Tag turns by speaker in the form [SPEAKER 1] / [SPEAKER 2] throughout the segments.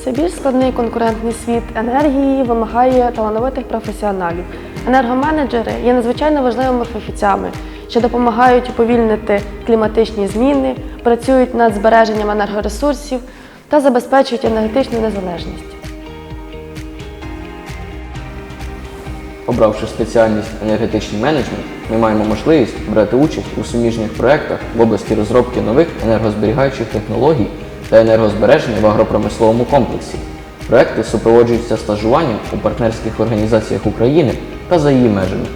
[SPEAKER 1] Все більш складний конкурентний світ енергії вимагає талановитих професіоналів. Енергоменеджери є надзвичайно важливими фахівцями, що допомагають уповільнити кліматичні зміни, працюють над збереженням енергоресурсів та забезпечують енергетичну незалежність.
[SPEAKER 2] Обравши спеціальність енергетичний менеджмент, ми маємо можливість брати участь у суміжних проєктах в області розробки нових енергозберігаючих технологій та енергозбереження в агропромисловому комплексі. Проекти супроводжуються стажуванням у партнерських організаціях України та за її межами.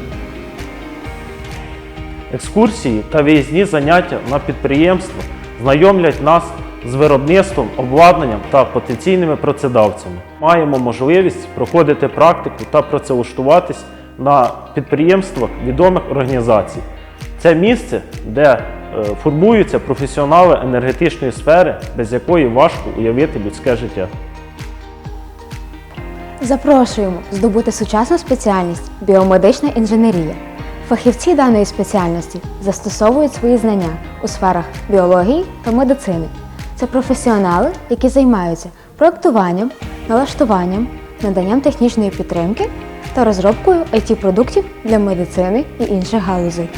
[SPEAKER 3] Екскурсії та виїзні заняття на підприємство знайомлять нас з виробництвом, обладнанням та потенційними працедавцями. Маємо можливість проходити практику та працевлаштуватись на підприємствах відомих організацій. Це місце, де формуються професіонали енергетичної сфери, без якої важко уявити людське життя.
[SPEAKER 4] Запрошуємо здобути сучасну спеціальність біомедична інженерія. Фахівці даної спеціальності застосовують свої знання у сферах біології та медицини. Це професіонали, які займаються проектуванням, налаштуванням, наданням технічної підтримки та розробкою it продуктів для медицини і інших галузей.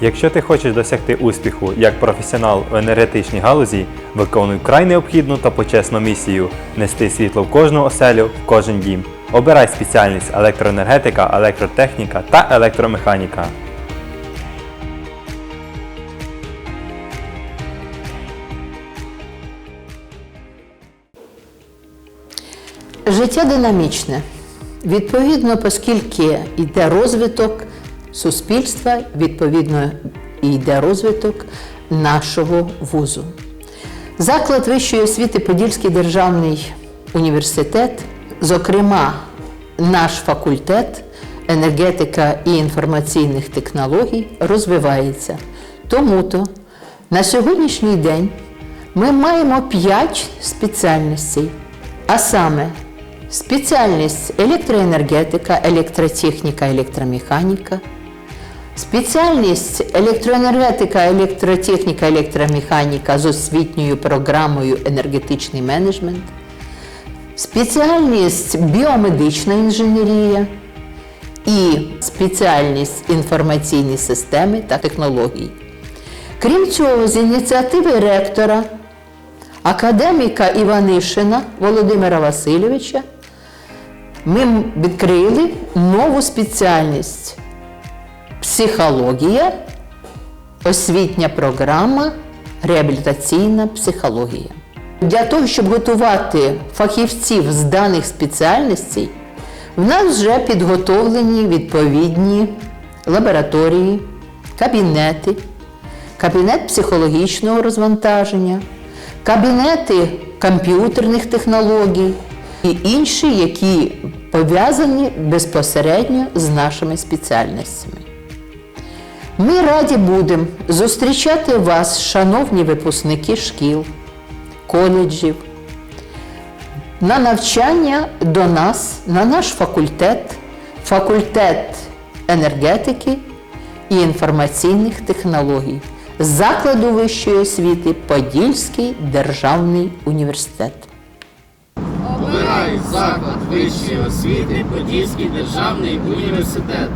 [SPEAKER 5] Якщо ти хочеш досягти успіху як професіонал в енергетичній галузі, виконуй вкрай необхідну та почесну місію нести світло в кожну оселю, в кожен дім. Обирай спеціальність електроенергетика, електротехніка та електромеханіка.
[SPEAKER 6] Життя динамічне. Відповідно, оскільки йде розвиток суспільства, відповідно і йде розвиток нашого вузу. Заклад вищої освіти Подільський державний університет, зокрема, наш факультет енергетика і інформаційних технологій розвивається. Тому-то на сьогоднішній день ми маємо 5 спеціальностей, а саме спеціальність електроенергетика, електротехніка, електромеханіка, спеціальність електроенергетика, електротехніка, електромеханіка з освітньою програмою енергетичний менеджмент, спеціальність біомедична інженерія і спеціальність інформаційні системи та технології. Крім цього, з ініціативи ректора академіка Іванишина Володимира Васильовича ми відкрили нову спеціальність психологія, освітня програма, реабілітаційна психологія. Для того, щоб готувати фахівців з даних спеціальностей, в нас вже підготовлені відповідні лабораторії, кабінети, кабінет психологічного розвантаження, кабінети комп'ютерних технологій і інші, які пов'язані безпосередньо з нашими спеціальностями. Ми раді будемо зустрічати вас, шановні випускники шкіл, коледжів, на навчання до нас, на наш факультет, факультет енергетики і інформаційних технологій закладу вищої освіти Подільський державний університет.
[SPEAKER 7] Обирай заклад вищої освіти Подільський державний університет.